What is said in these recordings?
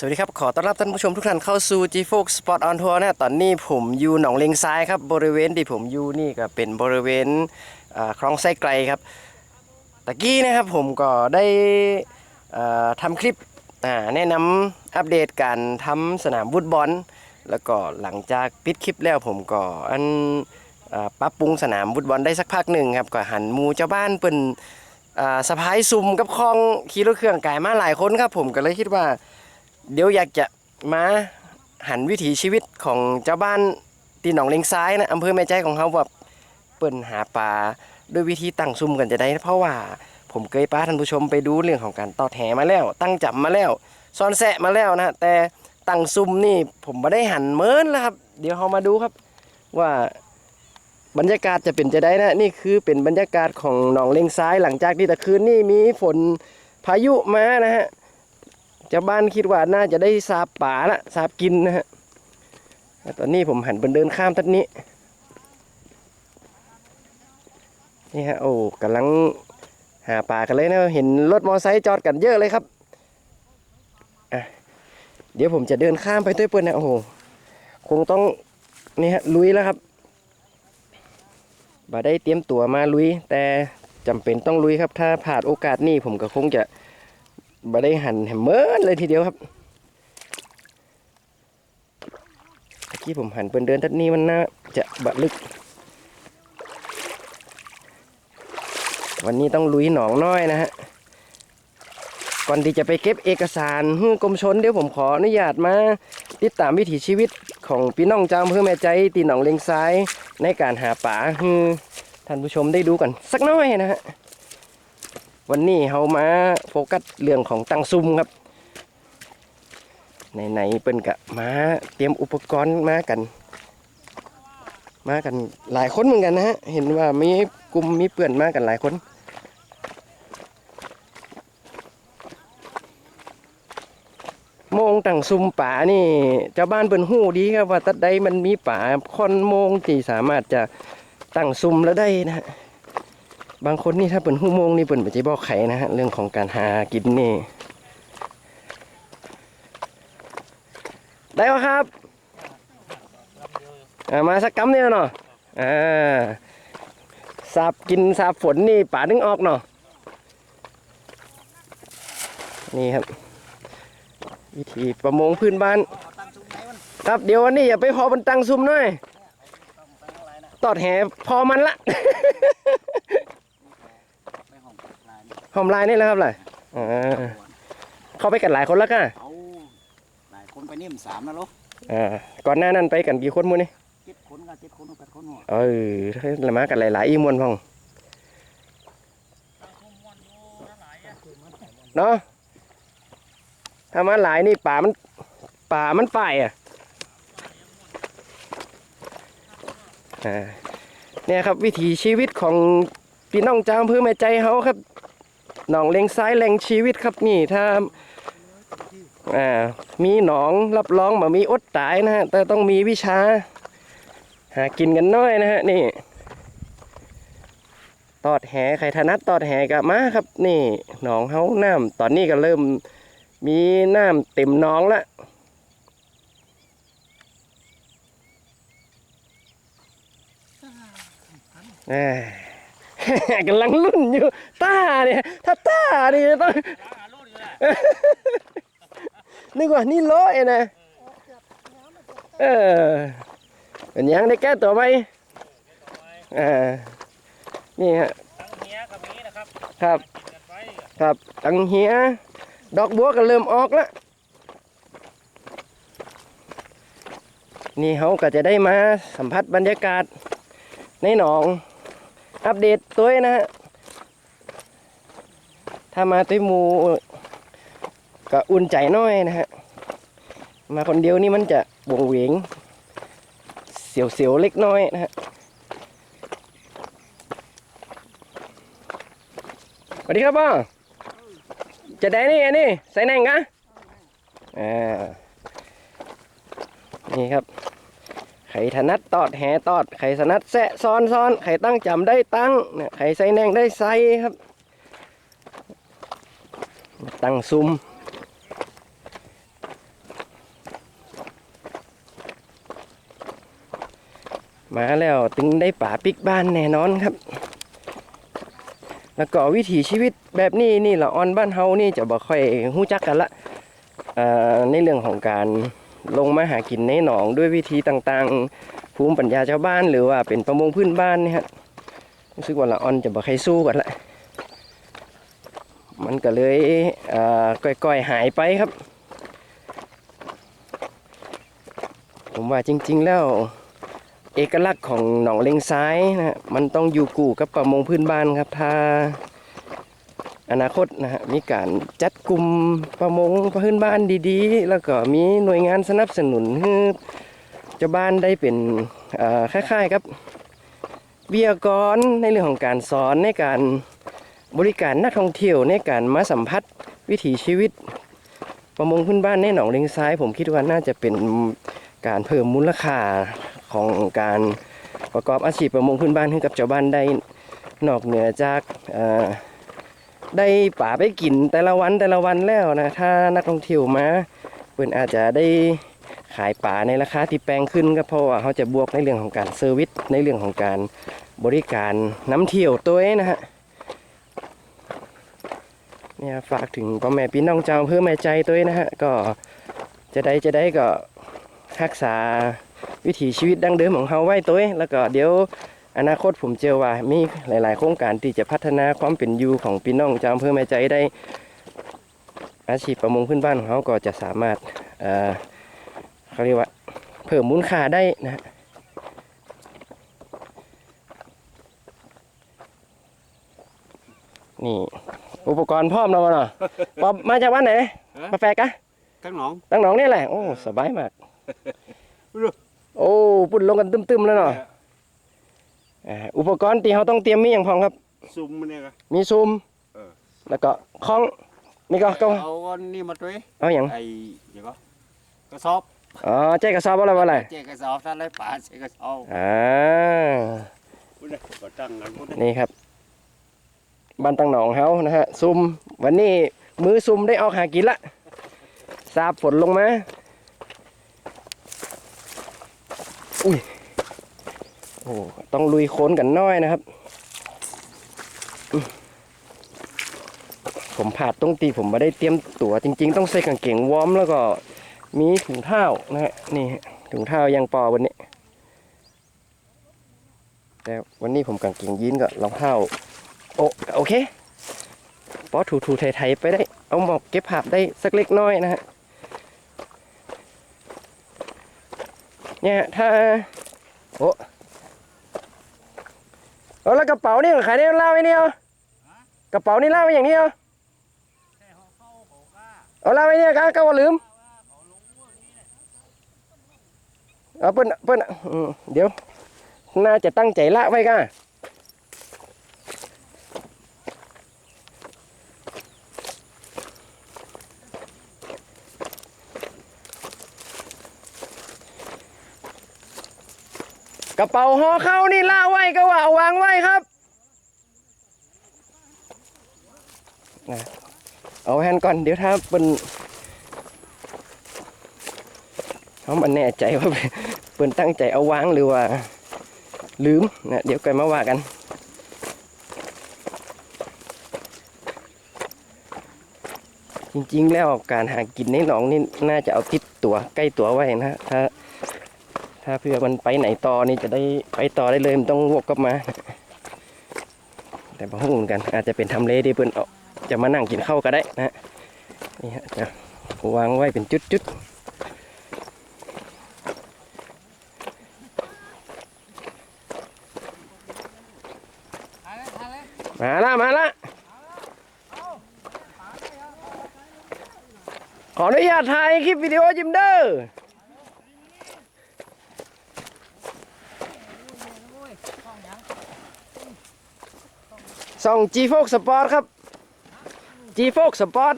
สวัสดีครับ ขอต้อนรับท่านผู้ชมทุกท่านเข้าสู่ G f o x Spot on Tour นะตอนนี้ผมอยู่หนองเลงซ้ายครับ บริเวณที่ผมอยู่นี่ก็เป็นบริเวณคลองไส้ไกลครับตะกี้นะครับผมก็ได้อ่าทำคลิปแนะนำอัปเดตการทำสนามฟุตบอล แล้วก็หลังจากปิดคลิปแล้วผมก็อันอปรับปรุงสนามฟุตบอลได้สักพักหนึ่งครับก็หันมูเจ้าบ้านเป็นอ่าสะพายซุ่มกับคลองขี่รถเครื่องกายมาหลายคนครับผมก็เลยคิดว่า เดี๋ยวอยากจะมาหันวิถีชีวิตของเจ้าบ้านตีหนองเลงซ้ายนะอำเภอแม่ใจของเขาว่าเปิ่นหาปลาด้วยวิธีตั้งซุ่มกันจะได้ เพราะว่าผมเคยป้าท่านผู้ชมไปดูเรื่องของการตอดแหมาแล้ว ตั้งจับมาแล้วซ่อนแสะมาแล้วนะแต่ตั้งซุ่มนี่ผมไม่ได้หันเมินแล้วครับ เดี๋ยวเรามาดูครับว่าบรรยากาศจะเป็นจะได้นะนี่คือเป็นบรรยากาศของหนองเลงซ้ายหลังจากที่ตะคืนนี่มีฝนพายุมานะฮะ เจ้าบ้านคิดว่าน่าจะได้สาบป่าละสาบกินนะฮะตอนนี้ผมหันเป็นเดินข้ามทัดนี้นี่ฮะโอ้กำลังหาป่ากันเลยนะเห็นรถมอเตอร์ไซค์จอดกันเยอะเลยครับอะเดี๋ยวผมจะเดินข้ามไปด้วยเพื่อนนะโอ้โหคงต้องนี่ฮะลุยแล้วครับบ่ได้เตรียมตัวมาลุย แต่จำเป็นต้องลุยครับ ถ้าผ่านโอกาสนี้ผมก็คงจะ บ่ได้หันแหมเมินเลยทีเดียวครับเมื่อกี้ผมหันเป็นเดินทัดนี้มันน่าจะบะลึก วันนี้ต้องลุยหนองน้อยนะฮะ ก่อนที่จะไปเก็บเอกสารกรมชนเดี๋ยวผมขออนุญาตมา ติดตามวิถีชีวิตของพี่น้องจามเพื่อแม่ใจตีหนองเลงซ้ายในการหาป่าท่านผู้ชมได้ดูกันสักน้อยนะฮะ วันนี้เรามาโฟกัสเรื่องของตังซุ่มครับไหนๆเป็นกะมาเตรียมอุปกรณ์มากัน มากันหลายคนเหมือนกันนะฮะเห็นว่ามีกลุ่มมีเปื่อนมากันหลายคนโมงตังซุ่มป่านี่เจ้าบ้านเป็นหู้ดีครับว่าตัดใดมันมีป่าค่อนโมงที่สามารถจะตั้งซุ่มแล้วได้นะฮะ บางคนนี่ถ้าเป็นหูโมงนี่เป็นปัจจัยบอกไข่นะฮะเรื่องของการหากินนี่ ได้ไหมครับอ่ามาสักกำเนี่ยเนาะอ่าสาบกินสาบฝนนี่ป่านึงออกเนาะนี่ครับ วิธีประมงพื้นบ้าน ครับเดี๋ยววันนี้อย่าไปพอบนตังซุ่มหน่อย ตอดแหพอมันละ หอมลายนี่แหละครับเลยอ่าเข้าไปกันหลายคนแล้วก็เอาหลายคนไปนี่มันสามนะลูกอ่าก่อนหน้านั้นไปกันกี่คนมูนี่เจ็ดคนก็เจ็ดคนแปดคนหัวเออละมากันหลายๆอีมวนพ่องเนาะถ้ามาหลายนี่ป่ามันป่ามันฝ่ายอะอ่าเนี่ยครับวิถีชีวิตของพี่น้องจามเพื่อแม่ใจเขาครับ หนองเลงซ้ายแรงชีวิตครับนี่ถ้าอ่ามีหนองรับรองแบบมีอดตายนะฮะแต่ต้องมีวิชา หากินกันน้อยนะฮะนี่ ตอดแหใครถนัดตอดแหกับมาครับ นี่หนองเฮาน้ำตอนนี้ก็เริ่มมีน้ำเต็มหนองละแหม่ กำลังรุ่นอยู่ตาเนี่ยถ้าตานี่ต้องนึกว่านี่ร้อยนะเออเป็นยังได้แก้ตัวไหมอ่านี่ฮะทั้งเฮียกับนี้นะครับครับกินกันไปครับตังเหียดอกบัวก็เริ่มออกแล้วนี่เขาก็จะได้มาสัมผัสบรรยากาศในหนอง อัปเดตตัวนะฮะถ้ามาตัวมูก็อุ่นใจน้อยนะฮะ มาคนเดียวนี่มันจะบวงเวง เสียวๆเล็กน้อยนะฮะสวัสดีครับพ่อจะได้นี่อันนี้ใส่แหน่งกะอ่านี่ครับ รถนัดตอดแห่ตอดไข่สนัดแซะซ้อนซ้อนไข่ตั้งจำได้ตั้งเนี่ยไข่ไซแนงได้ไซครับ ตั้งซุ่มมาแล้วถึงได้ป่าปิกบ้านแน่นอนครับ แล้วก็วิถีชีวิตแบบนี้นี่ละออนบ้านเฮานี่จะบ่ค่อยหู้จักกันละในเรื่องของการ ลงมาหากินในหนองด้วยวิธีต่างๆ ภูมิปัญญาชาวบ้านหรือว่าเป็นประมงพื้นบ้านนี่ฮะรู้สึกว่าละออนจะบ่ค่อยสู้กันละมันก็เลยเอ่อก่อยๆหายไปครับ ผมว่าจริง ๆแล้วเอกลักษณ์ของหนองเลงซ้ายนะฮะมันต้องอยู่กู่กับประมงพื้นบ้านครับถ้า อนาคตนะฮะมีการจัดกลุ่มประมงพื้นบ้านดีๆ แล้วก็มีหน่วยงานสนับสนุนให้เจ้าบ้านได้เป็นเอ่อคล้ายๆครับวิทยกรในเรื่องของการสอนในการบริการนักท่องเที่ยวในการมาสัมผัสวิถีชีวิต ประมงพื้นบ้านในหนองเลงซ้าย ผมคิดว่าน่าจะเป็นการเพิ่มมูลค่าของการประกอบอาชีพประมงพื้นบ้านให้กับชาวบ้านได้นอกเหนือจากอ ได้ป่าไปกินแต่ละวันแต่ละวันแล้วนะถ้านักท่องเที่ยวมาเพื่อนอาจจะได้ขายป่าในราคาที่แพงขึ้นก็เพราะว่าเขาจะบวกในเรื่องของการเซอร์วิสในเรื่องของการบริการน้ำเที่ยวตัวเองนะฮะเนี่ยฝากถึงพ่อแม่พี่น้องเจ้าเพื่อแม่ใจตัวเองนะฮะก็จะได้จะได้ก็รักษาวิถีชีวิตดั้งเดิมของเฮาไว้ตัวเองแล้วก็เดี๋ยว อนาคตผมเจอว่ามีหลาย ๆ โครงการที่จะพัฒนาความเป็นอยู่ของพี่น้องจาวอำเภอแม่ใจได้ อาชีพประมงพื้นบ้านของเขาก็จะสามารถเอ่อเขาเรียกว่าเพิ่มมูลค่าได้นะฮะนี่ อุปกรณ์พร้อมแล้วบ่เนาะปอบมาจากบ้านไหนมาแฟกะทั้งหนองตั้งหนองนี่แหละโอ้สบายมากรู้โอ้ปุ่นลงกันตึมๆแล้วเนาะ อ่าอุปกรณ์ที่เขาต้องเตรียมมีอย่างพร้อมครับ ซุ่มมันเนี่ยก็ มีซูมเออ แล้วก็คล้องมีก็ก็เอาอันนี่มาด้วยเอาอย่างไอ้เดี๋ยวก็กระสอบอ๋อแจ้กระสอบอะไรวะอะไรเจ๊กระสอบถ้าไรป่าเจ๊กระสอบอ่าพูดเลยก็ตั้งกันพูดเลยนี่ครับบ้านตั้งหนองเขานะฮะซุมวันนี้มือซุมได้ออกหากินละสาบฝนลงมาอุ้ยโอ้ต้องลุยโคลนกันน้อยนะครับ ผมผาดตรงตีผมม่ได้เตรียมตั๋วจริง ๆ ต้องใส่กางเกงวอร์มแล้วก็มีถุงเท้านะฮะนี่ถุงเท้ายังปอวันนี้ แต่วันนี้ผมกางเกงยีนกับรองเท้าโอโอเคปอถูถูไทยๆไปได้ เอาหมอกเก็บภาพได้สักเล็กน้อยนะฮะเนี่ยถ้าโอ้ เอาแล้วกระเป๋านี่ขายได้เล่าไว้เนี่ยเอากระเป๋านี่เล่าไว้อย่างนี้เอาเอาเล่าไว้เนี่ยก้าก้าว่าลืมเอาเปิ้นเปิ้นอืมเดี๋ยว น่าจะตั้งใจละไว้ก้า กระเป๋าห่อเข้านี่ล่าไว้ก็ว่าเอาวางไว้ครับนะเอาแฮนก่อนเดี๋ยวถ้าเป็นเขามันแน่ใจว่าเปิ้นตั้งใจเอาวางหรือว่า ลืมนะเดี๋ยวกันมาว่ากันจริงๆแล้วการหากินในหนองนี่น่าจะเอาติดตัวใกล้ตัวไว้นะถ้า ถ้าเพื่อมันไปไหนต่อนี่จะได้ไปต่อได้เลยมันต้องวกกลับมา แต่บางเหมือนกัน อาจจะเป็นทำเลที่เพื่อนจะมานั่งกินข้าวก็ได้นะฮะนี่ฮะจะวางไว้เป็นจุดๆมาละมาละขออนุญาตถ่ายคลิปวิดีโอจิมเดอร์ ส่อง G Fox Sport ครับ G Fox Sport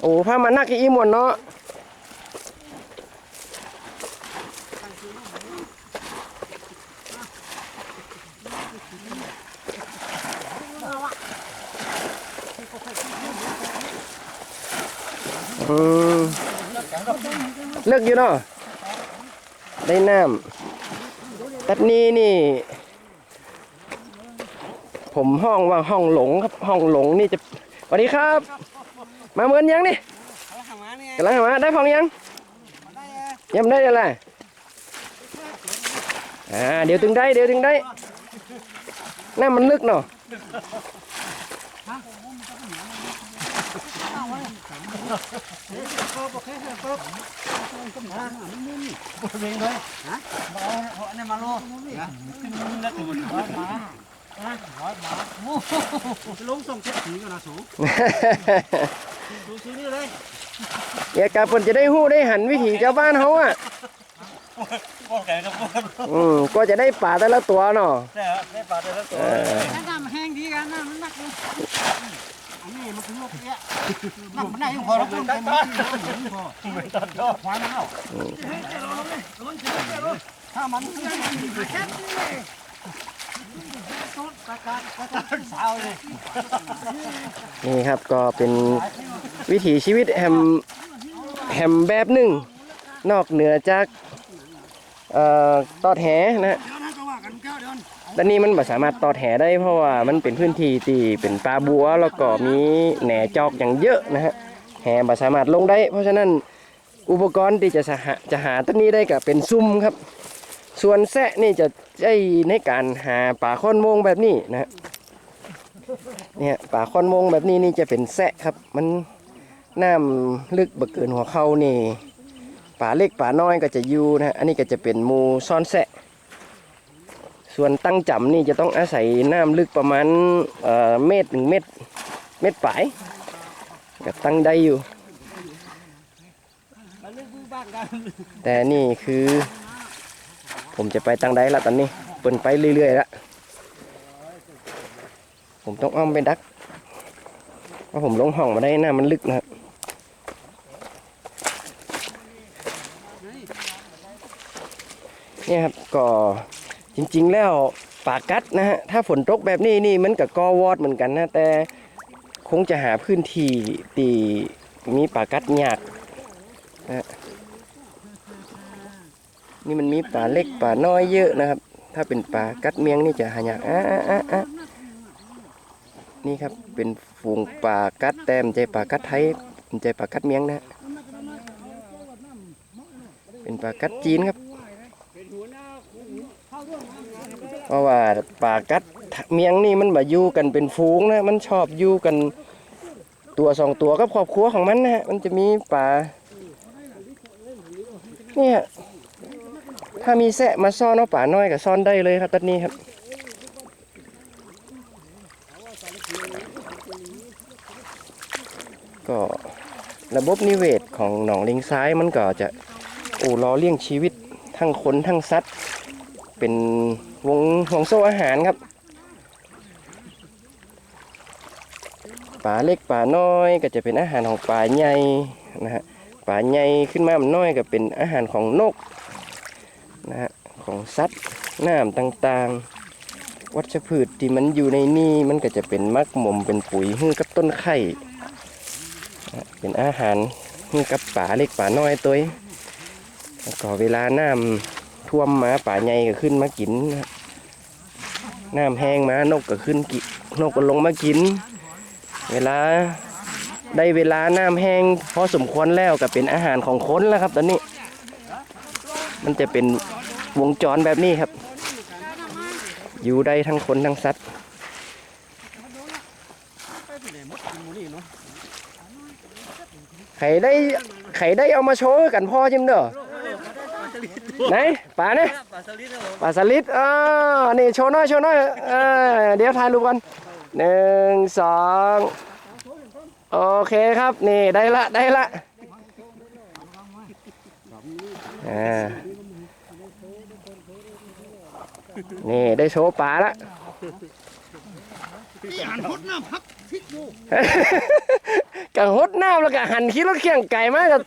โอ้พามานักอีมวนเนาะอืมเลิกอยู่เนาะได้น้ำตัดนี้นี่ ผมห้องว่าห้องหลงครับห้องหลงนี่จะสวัสดีครับ มาเมือนยังนี่กำลังมาได้พองยังยังไม่ได้อะไรอ่าเดี๋ยวถึงได้เดี๋ยวถึงได้น้ามันลึกเนาะเดี๋ยวกาเปินจะได้หู้ได้หันวิถีชาวบ้านเขาอะอืมก็จะได้ป่าแต่ละตัวเนาะเออน้ำแห้งดีกันน้ำมันหนักเลยอันนี้มันคือลูกเนี้ยน้ำมันได้ยังพอแล้วคุณได้ต้นพอไม่ต้นก็ควายมันเอาถ้ามันแค่นี้ต้ นี่ครับก็เป็นวิถีชีวิตแฮมแฮมแบบหนึ่ง นอกเหนือจากเอ่อตอดแหนะฮะเดี๋ยวนะก็ว่ากันเก้าเดือนด้านนี้มันไม่สามารถตอดแหได้เพราะว่ามันเป็นพื้นที่ที่เป็นปลาบัวแล้วก็มีแหนจอกอย่างเยอะนะฮะแหไม่สามารถลงได้ เพราะฉะนั้นอุปกรณ์ที่จะหาจะหาต้นนี้ได้ก็เป็นซุ่มครับ ส่วนแซะนี่จะ ใช้ในการหาป่าค้อนมงแบบนี้นะเนี่ยป่าค้อนมงแบบนี้นี่จะเป็นแซะครับ มันน้ำลึกบกเกินหัวเขานี่ป่าเล็กป่าน้อยก็จะอยู่นะฮะอันนี้ก็จะเป็นมูซ่อนแซะ ส่วนตั้งจำนี่จะต้องอาศัยน้ำลึกประมาณเอ่อเมตรหนึ่งเมตรเมตรปลายก็ตั้งได้อยู่ แต่นี่คือ ผมจะไปตั้งได้ละตอนนี้เปินไปเรื่อยๆละผมต้องอ้อมไปดักเพราะผมลงห้องมาได้น้ำมันลึกนะครับเนี่ยครับก็จริงๆแล้วป่ากัดนะฮะถ้าฝนตกแบบนี้นี่มันกับกอวอดเหมือนกันนะ แต่คงจะหาพื้นที่ที่มีป่ากัดยากนะ นี่มันมีป่าเล็กป่าน้อยเยอะนะครับ ถ้าเป็นป่ากัดเมียงนี่จะหายากอะอะอะอะนี่ครับเป็นฝูงป่ากัดแต้มใจป่ากัดไทยใจป่ากัดเมียงนะเป็นป่ากัดจีนครับเพราะว่าป่ากัดเมียงนี่มันมาอยู่กันเป็นฟูงนะมันชอบอยู่กันตัวสองตัวกับครอบครัวของมันนะฮะมันจะมีป่าเนี่ย ถ้ามีแสะมาซ่อนเอาป่าน้อยก็ซ่อนได้เลยครับตัดนี้ครับก็ระบบนิเวศของหนองลิงซ้ายมันก็จะโอ้รอเลี้ยงชีวิตทั้งคนทั้งสัตว์เป็นวงวงโซ่อาหารครับป่าเล็กป่าน้อยก็จะเป็นอาหารของป่าใหญ่นะฮะป่าใหญ่ขึ้นมามันน้อยก็เป็นอาหารของนก นะฮะของสัตว์น้ำต่างๆ วัชพืชที่มันอยู่ในนี่มันก็จะเป็นมักหมมเป็นปุ๋ยให้กับต้นไข่นะเป็นอาหารให้กับป่าเล็กป่าน้อยตัวเองแล้วก็เวลาน้ำท่วมมาป่าใหญ่ก็ขึ้นมากินนะน้ำแห้งมานกก็ขึ้นกินกก็ลงมากิน เวลาได้เวลาน้ำแห้งพอสมควรแล้วก็เป็นอาหารของคนแล้วครับตอนนี้ มันจะเป็นวงจรแบบนี้ครับ อยู่ได้ทั้งคนทั้งสัตว์ใครได้ใครได้เอามาโชว์กันพ่อจิมเด้อไหนป่าเนี่ยป่าสลิดอ่านี่โชว์หน้อยโชว์หน้อยเออเดี๋ยวถ่ายรูปกันหนึ่งสองโอเคครับนี่ได้ละได้ละอ่า นี่ได้โชว์ป่าละหันพุทธน้ำพักพริกอยู่กัหดน้ำแล้วก็หั่นขี้รถเคียงไก่มากับ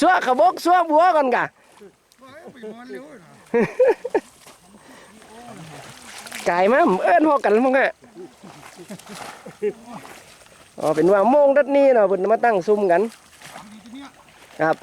ซัวขบกซัวบัวก่อนกะไปนอนเร็วนะไก่มาเอิ้นพอกันพวกอะอ๋อเป็นว่าโมงดัดนี้เนาะเพิ่นมาตั้งซุ่มกัน ครับ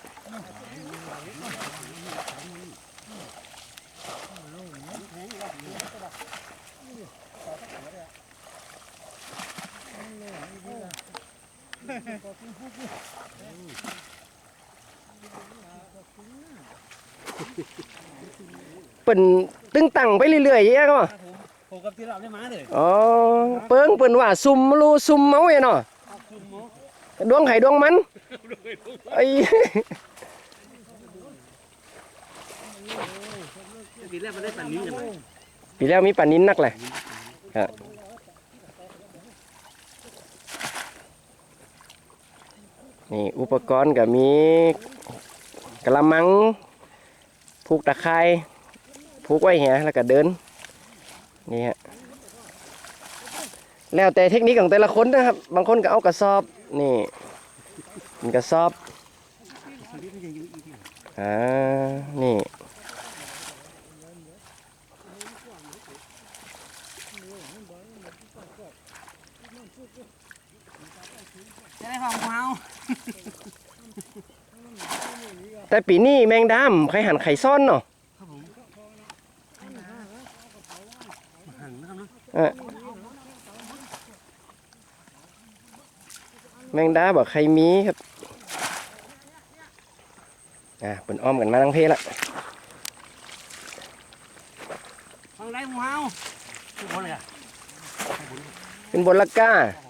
เปิ่นตึงตังไปเรื่อยๆอย่างเงี้ยก็ผมกับที่เราได้มาเลยอ๋อเปิ้งเปิ่นว่าซุ่มรูซุ่มเมาเองเนาะดวงไข่ดวงมันไอ้ปีแรกมันได้ปันนี้ใช่ไหมปีแล้วมีปลานิ้นนักเลยฮะ นี่อุปกรณ์ก็มีกระมังผูกตะไคร้ผูกไว้เหียแล้วก็เดินนี่ฮะแล้วแต่เทคนิคของแต่ละคนนะครับ บางคนก็เอากระสอบนี่เป็นกระสอบอ่านี่จะได้ของเฮา แต่ปีนี้แมงดามไข่หันไข่ซ่อนเนาะหันนะครับเออแมงดาบอกใครมีครับ อ่าเป็นอ้อมกันมาทั้งเพศละของได้ของเฮาทุกคนเลยอะเป็นบนละก้าโอ้